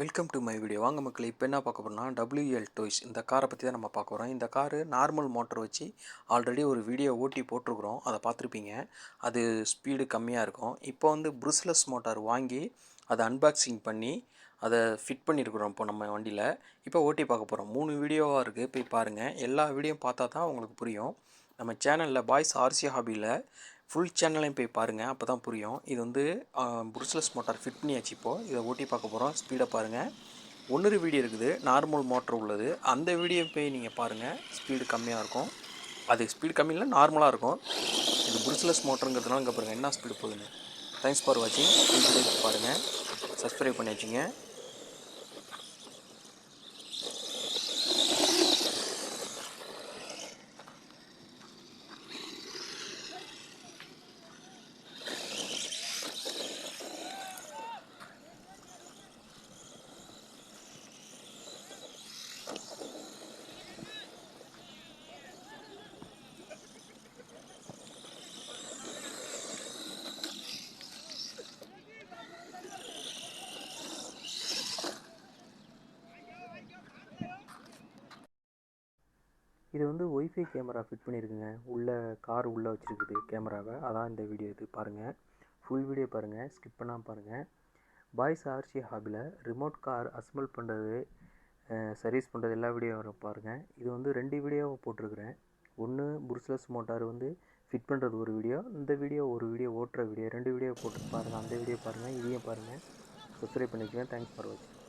Welcome to my video வாங்க மக்கள் இப்போ என்ன பார்க்க போகிறோம்னா டபிள்யூஎல் டோய்ஸ் இந்த காரை பற்றி தான் நம்ம பார்க்க போகிறோம் இந்த காரு நார்மல் மோட்டர் வச்சு ஆல்ரெடி ஒரு வீடியோ ஓட்டி போட்டிருக்கிறோம். அதை பார்த்துருப்பீங்க. அது ஸ்பீடு கம்மியாக இருக்கும். இப்போ வந்து ப்ரிஸ்லஸ் மோட்டார் வாங்கி அதை அன்பாக்சிங் பண்ணி அதை ஃபிட் பண்ணியிருக்கிறோம் இப்போ நம்ம வண்டியில். இப்போ ஓட்டி பார்க்க போகிறோம் மூணு வீடியோவாக இருக்குது போய் பாருங்கள் எல்லா வீடியோ பார்த்தா தான் உங்களுக்கு புரியும். நம்ம சேனலில் பாய்ஸ் ஆர்சி ஹாபியில் ஃபுல் சேனலையும் போய் பாருங்கள் அப்போ தான் புரியும். இது வந்து புருஸ்லெஸ் மோட்டார் ஃபிட் பண்ணியாச்சு இப்போது இதை ஓட்டி பார்க்க போகிறோம் ஸ்பீடை பாருங்கள் ஒன்று வீடியோ இருக்குது. நார்மல் மோட்டர் உள்ளது. அந்த வீடியோ போய் நீங்கள் பாருங்கள் ஸ்பீடு கம்மியாக இருக்கும். அது ஸ்பீடு கம்மி இல்லை நார்மலாக இருக்கும். இது புருஸ்லெஸ் மோட்டருங்கிறதுனால இங்கே பாருங்கள் என்ன ஸ்பீடு போகுதுன்னு. தேங்க்ஸ் ஃபார் வாட்சிங் பாருங்கள் சப்ஸ்கிரைப் பண்ணி வச்சுங்க. இது வந்து ஒய்ஃபை கேமரா ஃபிட் பண்ணியிருக்குங்க உள்ளே கார் உள்ளே வச்சுருக்குது கேமராவை. அதான் இந்த வீடியோ இது. பாருங்கள் ஃபுல் வீடியோ பாருங்கள் ஸ்கிப் பண்ணாமல் பாருங்கள் பாய்ஸ் ஆர்சி ஹாபியில் ரிமோட் கார் அசம்பிள் பண்ணுறது சர்வீஸ் பண்ணுறது எல்லா வீடியோவும் பாருங்கள் இது வந்து ரெண்டு வீடியோவை போட்டிருக்கிறேன். ஒன்று புருஸ்லஸ் மோட்டார் வந்து ஃபிட் பண்ணுறது ஒரு வீடியோ இந்த வீடியோ ஒரு வீடியோ ஓட்டுற வீடியோ ரெண்டு வீடியோ போட்டு பாருங்கள் அந்த வீடியோ பாருங்கள் இதையும் பாருங்கள் சப்ஸ்கிரைப் பண்ணிக்கோங்க. தேங்க்ஸ் ஃபார் வாட்சிங்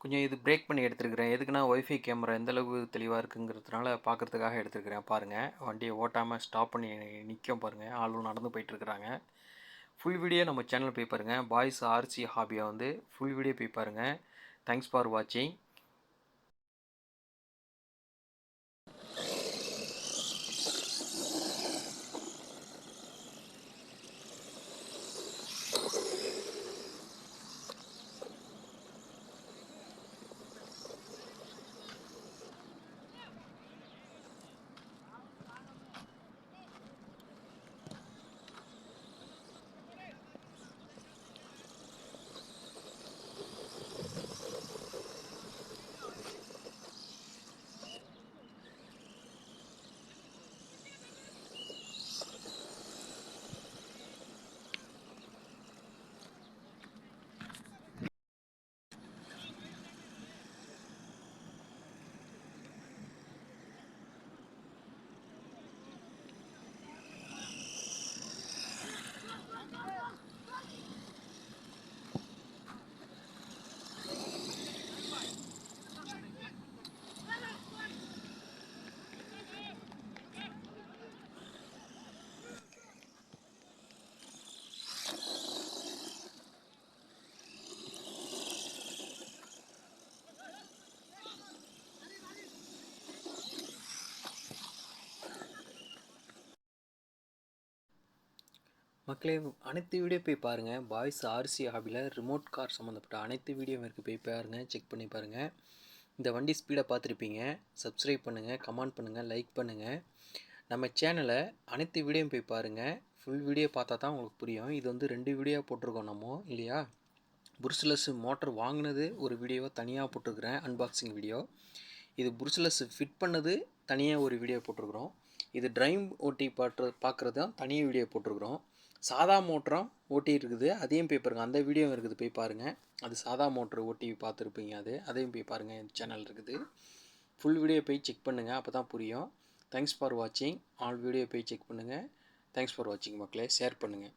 கொஞ்சம் இது பிரேக் பண்ணி எடுத்துருக்கிறேன். எதுக்குன்னா ஒய்ஃபை கேமரா எந்தளவு தெளிவாக இருக்குங்கிறதுனால பார்க்குறதுக்காக எடுத்துருக்கிறேன். பாருங்கள் வண்டியை ஓட்டாமல் ஸ்டாப் பண்ணி நிற்கும் பாருங்கள் ஆளும் நடந்து போயிட்டுருக்குறாங்க ஃபுல் வீடியோ நம்ம சேனல் போய் பாருங்கள் பாய்ஸ் ஆர்சி ஹாபியை வந்து ஃபுல் வீடியோ போய் பாருங்கள் தேங்க்ஸ் ஃபார் வாட்சிங் மக்களே அனைத்து வீடியோ போய் பாருங்கள் பாய்ஸ் ஆர்சி ஹாபியில் ரிமோட் கார் சம்மந்தப்பட்ட அனைத்து வீடியோ இருக்குது போய் பாருங்கள் செக் பண்ணி பாருங்கள் இந்த வண்டி ஸ்பீடாக பார்த்துருப்பீங்க. சப்ஸ்கிரைப் பண்ணுங்கள் கமெண்ட் பண்ணுங்கள் லைக் பண்ணுங்கள் நம்ம சேனலை அனைத்து வீடியோ போய் பாருங்கள் ஃபுல் வீடியோ பார்த்தா தான் உங்களுக்கு புரியும். இது வந்து ரெண்டு வீடியோ போட்டிருக்கோம் நம்ம இல்லையா? புருஸ்லஸ் மோட்டர் வாங்கினது ஒரு வீடியோவை தனியாக போட்டிருக்கிறேன். அன்பாக்சிங் வீடியோ இது புருஸ்லஸ் ஃபிட் பண்ணது தனியாக ஒரு வீடியோ போட்டிருக்கிறோம். இது ட்ரைம் ஓட்டி பாட்டு பார்க்குறது தான் தனியாக வீடியோ போட்டிருக்கிறோம். சாதா மோட்டரும் ஓட்டி இருக்குது அதையும் போய் பாருங்கள் அந்த வீடியோவும் இருக்குது. போய் பாருங்கள் அது சாதா மோட்ரு ஓட்டி பார்த்துருப்பீங்க அது. அதையும் போய் பாருங்கள் என் சேனல் இருக்குது. ஃபுல் வீடியோ போய் செக் பண்ணுங்கள் அப்போ தான் புரியும். தேங்க்ஸ் ஃபார் வாட்சிங் ஆல் வீடியோ போய் செக் பண்ணுங்கள் தேங்க்ஸ் ஃபார் வாட்சிங் மக்களே. ஷேர் பண்ணுங்கள்